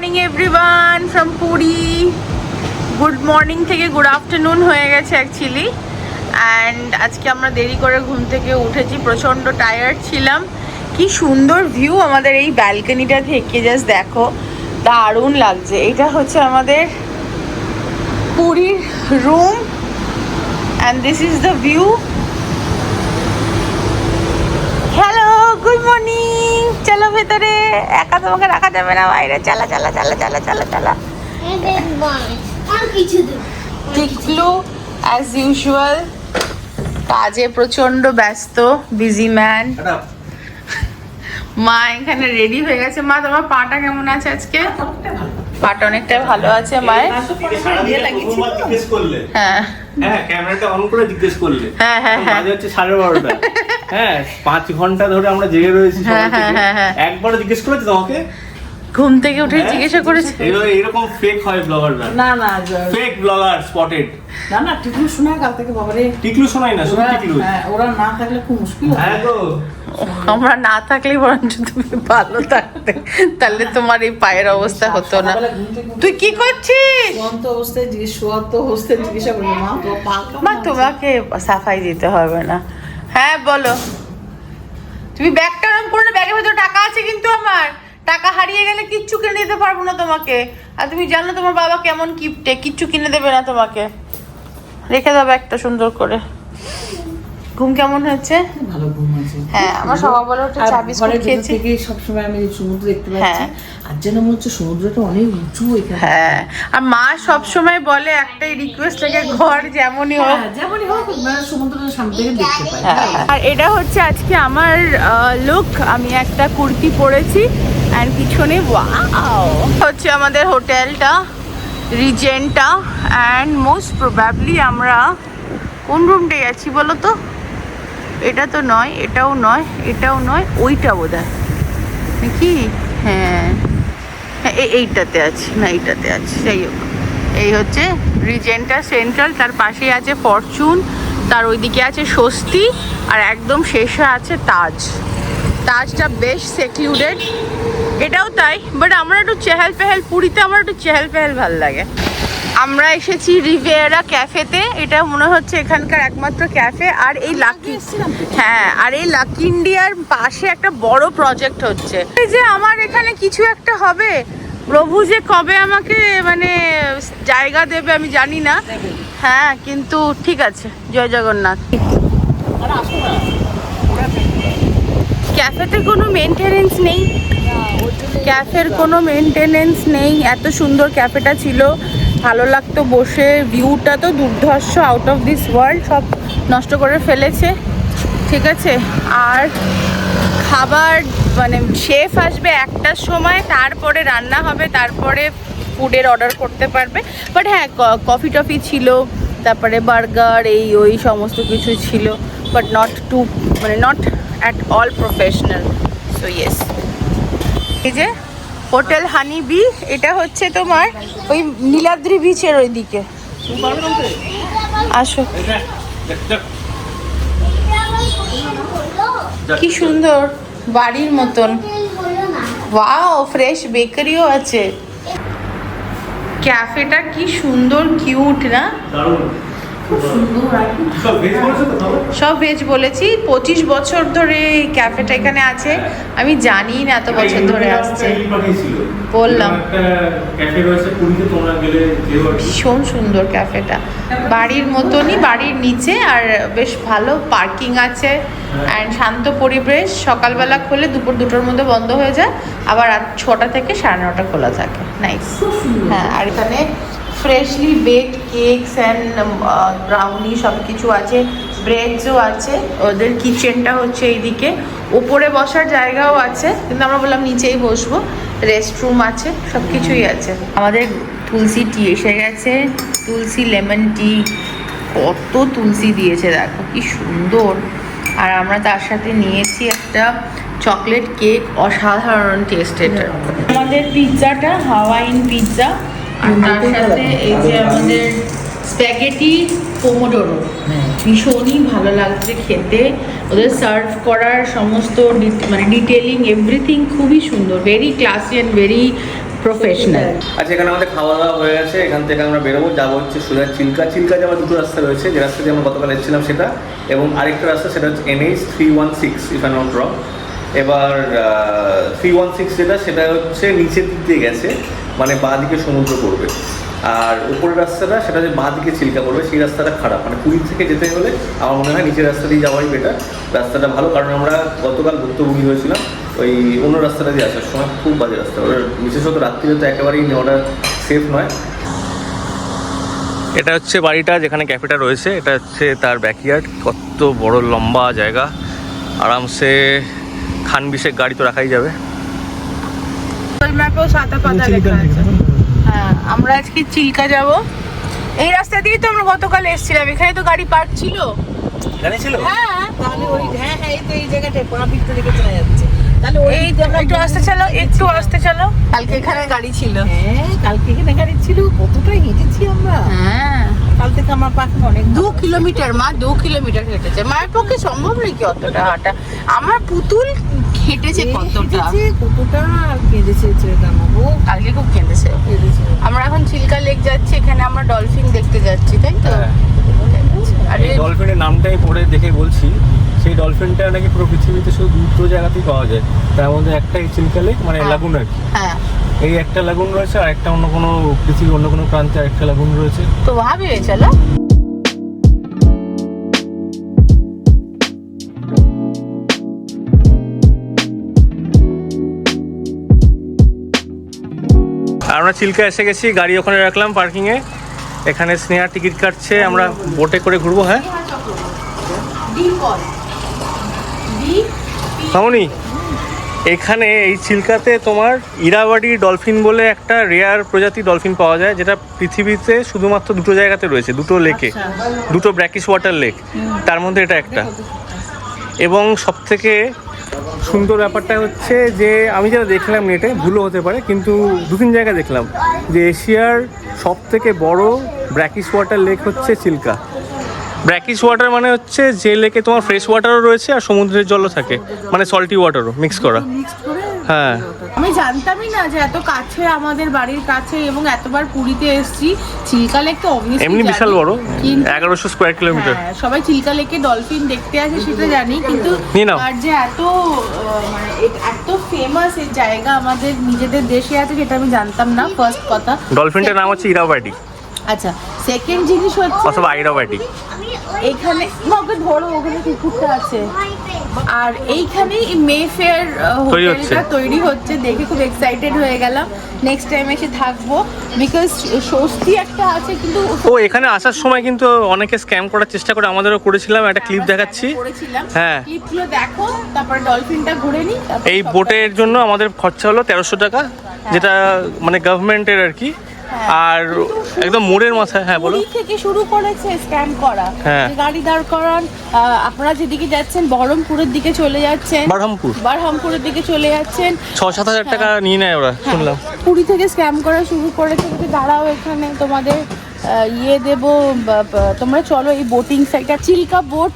Morning everyone from Puri good morning থেকে good afternoon হয়ে গেছে অ্যাকচুয়ালি অ্যান্ড আজকে আমরা দেরি করে ঘুম থেকে উঠেছি, প্রচণ্ড টায়ার্ড ছিলাম। কি সুন্দর ভিউ আমাদের এই ব্যালকনিটা থেকে জাস্ট দেখো। দারুণ লাগছে। এটা হচ্ছে আমাদের পুরীর room and this is the view hello good morning চলো ভেতরে একা তোমাকে রাখা যাবে না বাইরে চালা চালা চালা চালা চালা চালা। আর কিছু দেব টিকলু অ্যাজ ইউজুয়াল কাজে প্রচণ্ড ব্যস্ত বিজি ম্যান মা এখানে রেডি হয়ে গেছে। মা তোমার পাটা কেমন আছে আজকে? পাটা অনেকটা ভালো আছে মায়ের। জিজ্ঞেস করলে। হ্যাঁ। হ্যাঁ ক্যামেরাটা অন করে জিজ্ঞেস করলে। হ্যাঁ, হ্যাঁ, হ্যাঁ। হচ্ছে সাড়ে বারোটা। হ্যাঁ পাঁচ ঘণ্টা ধরে আমরা জেগে রয়েছি হ্যাঁ, হ্যাঁ, হ্যাঁ, হ্যাঁ। একবারও জিজ্ঞেস করেছে তোমাকে? ঘুম থেকে উঠে জিজ্ঞাসা করেছে। এরকম ফেক হয় ব্লগাররা না না ফেক ব্লগার স্পটেড না না টিকলু শোনা কাল থেকে বাবারে। টিকলু শোনাই না শুধু ওরা টিকলু। হ্যাঁ, ওরা না থাকলে খুব মুশকিল হ্যাঁ। তো আমরা না থাকলেই বরঞ্চ তুমি ভালো থাকতে। তাহলে তোমার এই পায়ের অবস্থা হতো না। তুই কি করছিস? শোয়ান্ত অবস্থায় জিজ্ঞেস অবস্থায় জিজ্ঞাসা করল মা তো পা মা তোমাকে সাফাই দিতে হবে না। হ্যাঁ বলো। তুমি ব্যাগটা ওরম করে ব্যাগের ভেতরে টাকা আছে কিন্তু আমার। টাকা হারিয়ে গেলে কিচ্ছু কিনে দিতে পারব না তোমাকে। আর তুমি জানো তোমার বাবা কেমন কিপটে কিচ্ছু কিনে দেবে না তোমাকে। রেখে দাও ব্যাগটা সুন্দর করে। ঘুম কেমন হয়েছে? ভালো ঘুম আছে হ্যাঁ আমার সকালবেলা উঠে আর চা বিস্কুট খেয়েছি। সবসময় আমি সমুদ্র দেখতে পাচ্ছি। হ্যাঁ। আর যেন মনে হচ্ছে সমুদ্রটা অনেক উঁচু এখানে। হ্যাঁ আর মা সব সময় বলে একটাই রিকোয়েস্ট লাগে ঘর যেমনই হোক। হ্যাঁ, যেমনই হোক মানে সমুদ্রটা সামনে থেকে দেখতে পাই। হ্যাঁ, আর এটা হচ্ছে আজকে আমার লুক আমি একটা কুর্তি পরেছি অ্যান্ড পিছনে ওয়াও হচ্ছে আমাদের হোটেলটা রিজেন্টটা অ্যান্ড মোস্ট প্রবাবলি আমরা কোন রুমটায় আছি বলো তো? এটা তো নয় এটাও নয় এটাও নয় ওইটা বোধ হয় নাকি? হ্যাঁ হ্যাঁ। এইটাতে আছি না এইটাতে আছি যাই হোক। এই হচ্ছে রিজেন্টা সেন্ট্রাল তার পাশেই আছে ফরচুন তার ওইদিকে আছে স্বস্তি আর একদম শেষে আছে তাজ। তাজটা বেশ সেক্লুডেড এটাও তাই বাট আমরা একটু চেহেল পেহেল পুরীতে আমার একটু চেহেল পেহেল ভালো লাগে। আমরা এসেছি রিভিয়েরা ক্যাফেতে এটা মনে হচ্ছে এখানকার একমাত্র ক্যাফে আর এই লাকি হ্যাঁ আর এই লাকি ইন্ডিয়ার পাশে একটা বড় প্রজেক্ট হচ্ছে। এই যে আমার এখানে কিছু একটা হবে প্রভু যে কবে আমাকে মানে জায়গা দেবে আমি জানি না। হ্যাঁ কিন্তু ঠিক আছে জয় জগন্নাথ। ক্যাফেতে কোনো মেনটেনেন্স নেই। ক্যাফের কোনো মেনটেনেন্স নেই। এত সুন্দর ক্যাফেটা ছিল। ভালো লাগতো বসে। ভিউটা তো দুর্ধর্ষ আউট অফ দিস ওয়ার্ল্ড সব নষ্ট করে ফেলেছে। ঠিক আছে? আর খাবার মানে শেফ আসবে একটার সময় তারপরে রান্না হবে তারপরে ফুডের অর্ডার করতে পারবে। বাট হ্যাঁ কফি টফি ছিল তারপরে বার্গার এই ওই সমস্ত কিছু ছিল বাট নট টু মানে not at all professional so yes এই যে হোটেল হানি বি এটা হচ্ছে তোমার ওই নীলাদ্রি বিচের ওইদিকে। আসো। কি সুন্দর। বাড়ির মতন। ওয়াও ফ্রেশ বেকারিও আছে। ক্যাফেটা কি সুন্দর কিউট না? দারুণ। সব ভেজ বলেছি। পঁচিশ বছর ধরে এই ক্যাফেটা এখানে আছে। আমি জানি না এত বছর ধরে আসছে। বললাম। ভীষণ সুন্দর ক্যাফেটা বাড়ির মতনই বাড়ির নিচে আর বেশ ভালো পার্কিং আছে। অ্যান্ড শান্ত পরিবেশ। সকালবেলা খুলে দুপুর দুটোর মধ্যে বন্ধ হয়ে যায়। আবার রাত ছটা থেকে সাড়ে নটা খোলা থাকে। নাইস হ্যাঁ আর এখানে freshly baked cakes and brownie সব কিছু আছে ব্রেডসও আছে। ওদের কিচেনটা হচ্ছে এইদিকে। ওপরে বসার জায়গাও আছে, কিন্তু আমরা বললাম নিচেই বসবো। রেস্টরুম আছে সব কিছুই আছে। আমাদের তুলসী টি এসে গেছে। তুলসী লেমন টি কত তুলসী দিয়েছে, দেখো কি সুন্দর। আর আমরা তার সাথে নিয়েছি একটা চকলেট কেক অসাধারণ টেস্ট এটা আমাদের পিৎজাটা হাওয়াইন পিৎজা আর তার সাথে এই যে আমাদের স্প্যাগেটি পোমোডোরো। ভীষণই ভালো লাগছে খেতে। ওদের সার্ভ করার সমস্ত মানে ডিটেলিং এভরিথিং খুবই সুন্দর। Very classy and very professional আচ্ছা এখানে আমাদের খাওয়া দাওয়া হয়ে গেছে। এখান থেকে আমরা বেরোবো। যাব হচ্ছে সোজা চিল্কা। চিল্কা যাওয়ার দুটো রাস্তা রয়েছে যে রাস্তা দিয়ে আমরা গতকাল এসেছিলাম সেটা। এবং আরেকটা রাস্তা সেটা হচ্ছে NH three one six if I not wrong এবার থ্রি ওয়ান সিক্স যেটা, সেটা হচ্ছে নিচের দিক দিয়ে গেছে মানে বাঁ দিকে সমুদ্র পড়বে। আর উপরের রাস্তাটা, সেটা যে বাঁ দিকে চিল্কা পড়বে, সেই রাস্তাটা খারাপ। মানে পুরী থেকে যেতে হলে আমার মনে হয় নিচের রাস্তা দিয়ে যাওয়াই বেটার রাস্তাটা ভালো, কারণ আমরা গতকাল ভুক্তভোগী হয়েছিলাম, ওই অন্য রাস্তাটা দিয়ে আসার সময় খুব বাজে রাস্তা। বিশেষত রাত্রিরে তো একেবারেই নেওয়াটা সেফ নয়। এটা হচ্ছে বাড়িটা যেখানে ক্যাফেটা রয়েছে, এটা হচ্ছে তার ব্যাকইয়ার্ড কত বড় লম্বা জায়গা। আরামসে খান বিশেক গাড়ি তো রাখাই যাবে। হ্যাঁ আমরা আজকে চিল্কা যাব। এই রাস্তা দিয়েই তো আমরা গতকাল এসেছিলাম। এখানে তো গাড়ি পার্ক ছিল। জানি ছিল? হ্যাঁ তাহলে ওই হ্যাঁ হ্যাঁ এই তো এই জায়গাটায় পা দিকে চলে যাচ্ছে। তাহলে ওই একটু আসতে চলো একটু আসতে চলো। কালকে এখানে গাড়ি ছিল। হ্যাঁ কালকে এখানে গাড়ি ছিল। কতটা হেঁটেছি আমরা। হ্যাঁ। কাল থেকে আমার পাখি অনেক দু কিলোমিটার মা দু কিলোমিটার হেঁটেছে। মায়ের পক্ষে সম্ভব নাকি অতটা হাঁটা? আমার পুতুল হেঁটেছে কতটা? কতটা আর কেঁদেছে ও কালকে খুব কেঁদেছে। কেঁদেছে। আমরা এখন চিল্কা লেক যাচ্ছি এখানে আমরা ডলফিন দেখতে যাচ্ছি তাই তো? আর আরে ডলফিনের নামটাই পড়ে দেখে বলছি সেই ডলফিনটা নাকি পুরো পৃথিবীতে শুধু দুটো জায়গাতেই পাওয়া যায়। তার মধ্যে একটা এই চিল্কা লেক মানে হ্যাঁ। লাগুন আর কি। হ্যাঁ। এই একটা লাগুন রয়েছে আর একটা অন্য কোনো পৃথিবীর অন্য কোনো প্রান্তে আরেকটা লাগুন রয়েছে। তো ভাবি চলো। আর আমরা চিল্কা এসে গেছি গাড়ি ওখানে রাখলাম পার্কিংয়ে এখানে স্নেহা টিকিট কাটছে আমরা বোটে করে ঘুরবো হ্যাঁ? মামনি এখানে এই চিল্কাতে তোমার ইরাবাড়ি ডলফিন বলে একটা রেয়ার প্রজাতি ডলফিন পাওয়া যায় যেটা পৃথিবীতে শুধুমাত্র দুটো জায়গাতে রয়েছে দুটো লেকে দুটো ব্র্যাকিশ ওয়াটার লেক তার মধ্যে এটা একটা। এবং সবথেকে সুন্দর ব্যাপারটা হচ্ছে যে আমি যেটা দেখলাম নেটে ভুলও হতে পারে কিন্তু দু তিন জায়গায় দেখলাম যে এশিয়ার সব থেকে বড় ব্র্যাকিশ ওয়াটার লেক হচ্ছে চিল্কা ব্র্যাকিশ ওয়াটার মানে হচ্ছে যে লেকে তোমার ফ্রেশ ওয়াটারও রয়েছে আর সমুদ্রের জলও থাকে। মানে সল্টি ওয়াটারও মিক্স করা। হ্যাঁ। আমি জানতামই না যে এত কাছে আমাদের বাড়ির কাছে এবং এতবার পুরীতে এসেছি। চিল্কা লেক তো obviously এমনি বিশাল বড় কিন্তু এগারোশো স্কোয়ার কিলোমিটার হ্যাঁ, সবাই চিল্কা লেকে ডলফিন দেখতে আসে সেটা জানি কিন্তু আর যে এত মানে এত ফেমাস এই জায়গা আমাদের নিজেদের দেশে আছে সেটা আমি জানতাম না ফার্স্ট কথা। ডলফিনটার নাম হচ্ছে ইরাবাটি আচ্ছা সেকেন্ড জিনিস হচ্ছে অথবা আইরাবাটি এখানে ওকে ধরো ওখানে কুকুরটা আছে। আর এইখানে মে ফেয়ার। হোটেলটা তৈরি হচ্ছে। দেখে খুব এক্সাইটেড হয়ে গেলাম। নেক্সট টাইম এসে থাকব বিকজ স্বস্তি একটা আছে কিন্তু ও এখানে আসার সময় কিন্তু অনেকে স্ক্যাম করার চেষ্টা করে আমাদেরও করেছিলাম একটা ক্লিপ দেখাচ্ছি। হ্যাঁ। ক্লিপগুলো দেখো তারপরে ডলফিনটা ঘুরে নি এই বোটের জন্য আমাদের খরচা হলো তেরোশো টাকা যেটা মানে গভর্নমেন্টের আর কি। আর একদম মোড়ের মাথায় হ্যাঁ বলো। থেকে শুরু করেছে স্ক্যাম করা। হ্যাঁ। গাড়ি দাঁড় করান আপনারা যেদিকে যাচ্ছেন বহরমপুরের দিকে চলে যাচ্ছেন। বারহামপুর বারহামপুরের দিকে চলে যাচ্ছেন। ছ সাত হাজার টাকা নিয়ে নেয় ওরা শুনলাম। পুরী থেকে স্ক্যাম করা শুরু করেছে দাঁড়াও এখানে তোমাদের ইয়ে দেব তোমরা চলো এই বোটিং সাইটটা চিল্কা বোট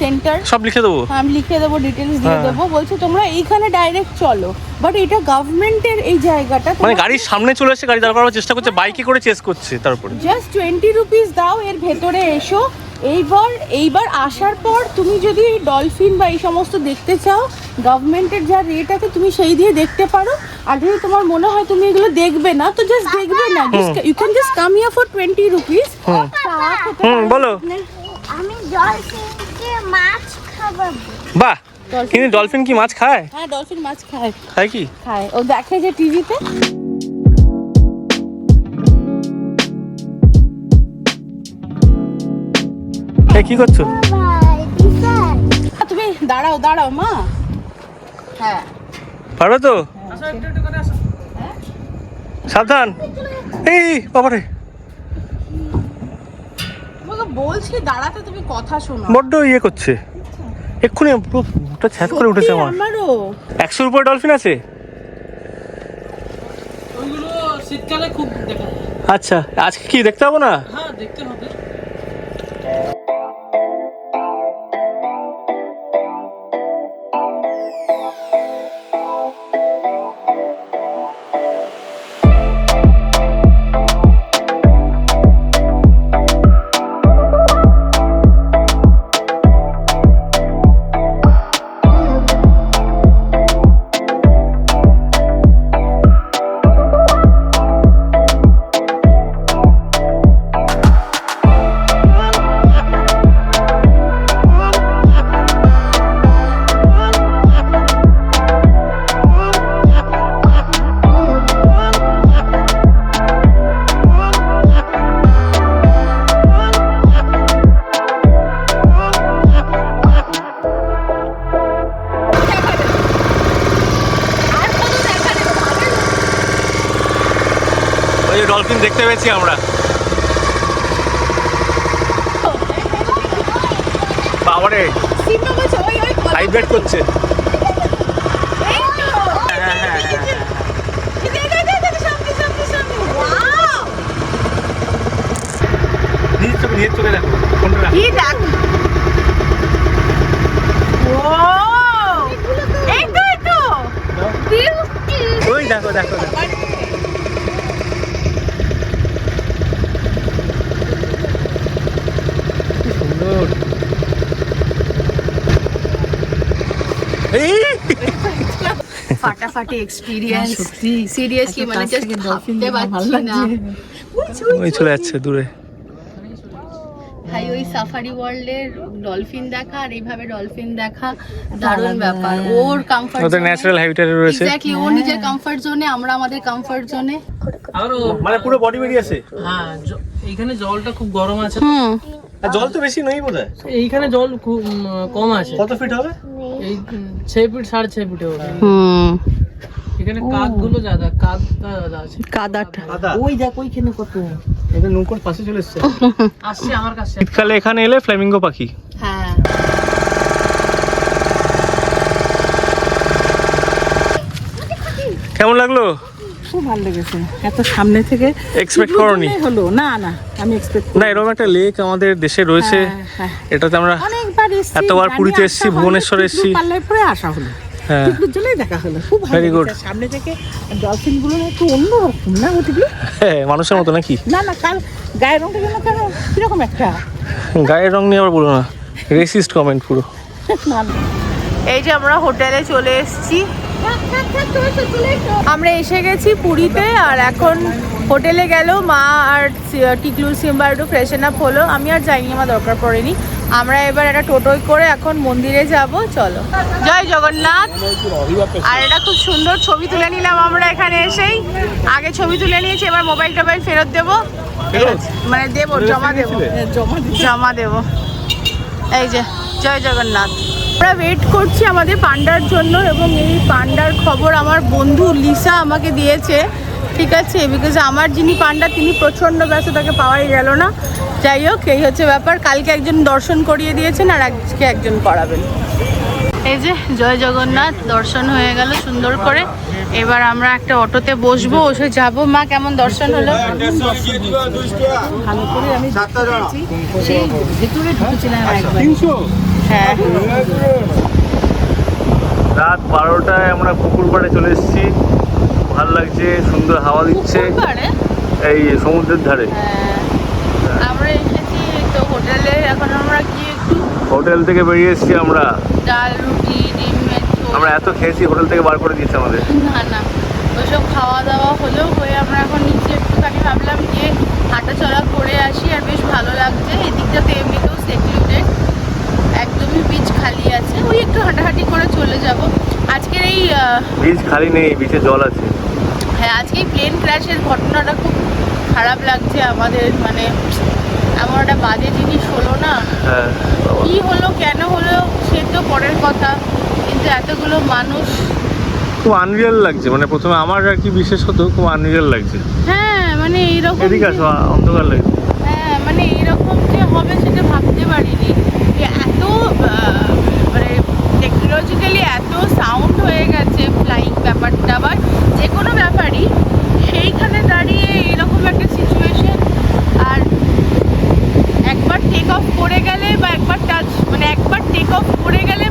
সেন্টার। সব লিখে দেবো? আমি লিখে দেবো ডিটেলস দিয়ে হ্যাঁ। দেবো। বলছে তোমরা এইখানে ডাইরেক্ট চলো। বাট এটা গভর্নমেন্টের এই জায়গাটা মানে গাড়ির সামনে চলে এসে গাড়ি দাঁড় করার চেষ্টা করছে বাইকে করে চেস করছে তারপরে জাস্ট টোয়েন্টি রুপিস দাও এর ভেতরে এসো। এইবার এইবার আসার পর তুমি যদি এই ডলফিন বা এই সমস্ত দেখতে চাও গভর্নমেন্টের যা রেট আছে তুমি সেই দিয়ে দেখতে পারো। আর যদি তোমার মনে হয় তুমি এগুলো দেখবে না তো জাস্ট দেখবে না। You can just come here for twenty rupees বলো। আমি ডলফিনকে মাছ খাওয়াবো। বাহ কিন্তু ডলফিন কি মাছ খায়? হ্যাঁ ডলফিন মাছ খায়। খায় কি? খায়। ও দেখে যে টিভিতে। এই কি করছ? বিশাল তুমি দাঁড়াও দাঁড়াও মা। হ্যাঁ। পারো তো? সাবধান। এই বাবারে। বলছি দাঁড়াতে তুমি কথা শোনো। বড্ড ইয়ে করছে। এক্ষুনি পুরো ওটা ছ্যাঁচ করে উঠেছে আমার। আমারও। একশোর উপরে ডলফিন আছে? ওইগুলো শীতকালে খুব দেখা আচ্ছা আজকে কি দেখতে পাবো না? হ্যাঁ দেখতে হবে। দেখতে পেয়েছি আমরা। বাবারে ভাইব্রেট করছে! নিজের চোখে নিজের চোখে দেখো কোনটা কি দেখ ওই দেখো দেখো দেখো। ফাটাফাটি এক্সপিরিয়েন্স সত্যি সিরিয়াসলি মানে জাস্ট ভাবতে পারছি না ওই চলে যাচ্ছে দূরে ভাই ওই সাফারি ওয়ার্ল্ডের ডলফিন দেখা আর এইভাবে ডলফিন দেখা দারুণ ব্যাপার। ওর কমফর্ট ওদের ন্যাচারাল হ্যাবিটেটে রয়েছে। এক্স্যাক্টলি ও নিজের কমফর্ট জোনে আমরা আমাদের কমফর্ট জোনে আরও মানে পুরো বডি বেরিয়েছে হ্যাঁ জ- এইখানে জলটা খুব গরম আছে। হুম। জল তো বেশি নেই বোধ এইখানে জল খুব কম আছে। কত ফিট হবে? এই উম, ছ ফিট সাড়ে ছ ফিটে হবে। হুম। এখানে কাকগুলো জাদা কাকটা জাদা আছে। কাদাটা ওই দেখ ওইখানে কত। এটা নৌকোর পাশে চলে এসছে। আসছে আমার কাছে। শীতকালে এখানে এলে ফ্ল্যামিঙ্গো পাখি। হ্যাঁ। কেমন লাগল? খুব ভালো লেগেছে। এত সামনে থেকে করোনি? হলো না না আমি এক্সপেক্ট না এরকম একটা লেক আমাদের দেশে রয়েছে। হ্যাঁ। এটাতে আমরা এসেছি এতবার পুরীতে এসেছি, ভুবনেশ্বর এসেছি। পাল্লায় আসা হলো। হ্যাঁ। দেখা হলো খুব ভালো Very সামনে থেকে ডলফিনগুলো একটু অন্যরকম না ওটিগুলো হ্যাঁ মানুষের মতো নাকি? না না কাল গায়ের রংটা যেন কেন কীরকম একটা? গায়ের রং নিয়ে আবার বলো না। রেসিস্ট কমেন্ট পুরো। এই যে আমরা হোটেলে চলে এসেছি। আমরা এসে গেছি পুরীতে আর এখন হোটেলে গেল মা আর টিকলু সিম্বা একটু ফ্রেশন আপ হলো। আমি আর যাইনি আমার দরকার পড়েনি। আমরা এবার একটা টোটোয় করে এখন মন্দিরে যাব চলো। জয় জগন্নাথ। আর এটা খুব সুন্দর ছবি তুলে নিলাম আমরা এখানে এসেই। আগে ছবি তুলে নিয়েছি এবার মোবাইল টোবাইল ফেরত দেবো। মানে দেবো জমা দেবো। জমা দেব। এই যে জয় জগন্নাথ। আমরা ওয়েট করছি আমাদের পান্ডার জন্য এবং এই পান্ডার খবর আমার বন্ধু লিসা আমাকে দিয়েছে। ঠিক আছে বিকজ আমার যিনি পান্ডা, তিনি প্রচণ্ড ব্যস্ত, তাকে পাওয়াই গেল না। যাই হোক, এই হচ্ছে ব্যাপার। কালকে একজন দর্শন করিয়ে দিয়েছেন আর আজকে একজন করাবেন। এই যে, জয় জগন্নাথ, দর্শন হয়ে গেল সুন্দর করে। এবার আমরা একটা অটোতে বসবো, বসে যাব। মা, কেমন দর্শন হলো? হ্যাঁ। রাত বারোটায় আমরা পুকুর পাড়ে চলে এসেছি। ভালো লাগছে সুন্দর হাওয়া দিচ্ছে। এই সমুদ্রের ধারে। হ্যাঁ। আমরা এসেছি তো হোটেলে এখন আমরা কি একটু হোটেল থেকে বেরিয়ে এসেছি আমরা। ডাল রুটি ঝোল আমরা এত খেয়েছি হোটেল থেকে বার করে দিয়েছে আমাদের। না না ওইসব খাওয়া দাওয়া হলেও হয়ে আমরা এখন নিচে একটুখানি ভাবলাম যে হাঁটা চলা করে আসি আর বেশ ভালো লাগছে। এদিকটাতে এমনিতেও সেক্লুডেড একদমই বিচ খালি আছে। ওই একটু হাঁটাহাঁটি করে চলে যাব। আজকের এই বীজ খালি নেই বিচে জল আছে। হ্যাঁ আজকে এই প্লেন ক্র্যাশের ঘটনাটা খুব খারাপ লাগছে আমাদের মানে এমন একটা বাজে জিনিস হলো না। হ্যাঁ, কি হলো কেন হলো সে তো পরের কথা। কিন্তু এতগুলো মানুষ খুব আনরিয়াল লাগছে। মানে প্রথমে আমার আর কি বিশেষ বিশেষত খুব আনরিয়াল লাগছে। হ্যাঁ মানে এইরকম এদিকে আসো অন্ধকার লাগছে। হ্যাঁ মানে এইরকম যে হবে সেটা ভাবতে পারিনি। এত মানে টেকনোলজিক্যালি এত সাউন্ড হয়ে গেছে ফ্লাইং যে কোনো ব্যাপারই, সেইখানে দাঁড়িয়ে এরকম একটা সিচুয়েশন আর একবার টেক অফ করে গেলে বা একবার টাচ মানে একবার টেক অফ করে গেলে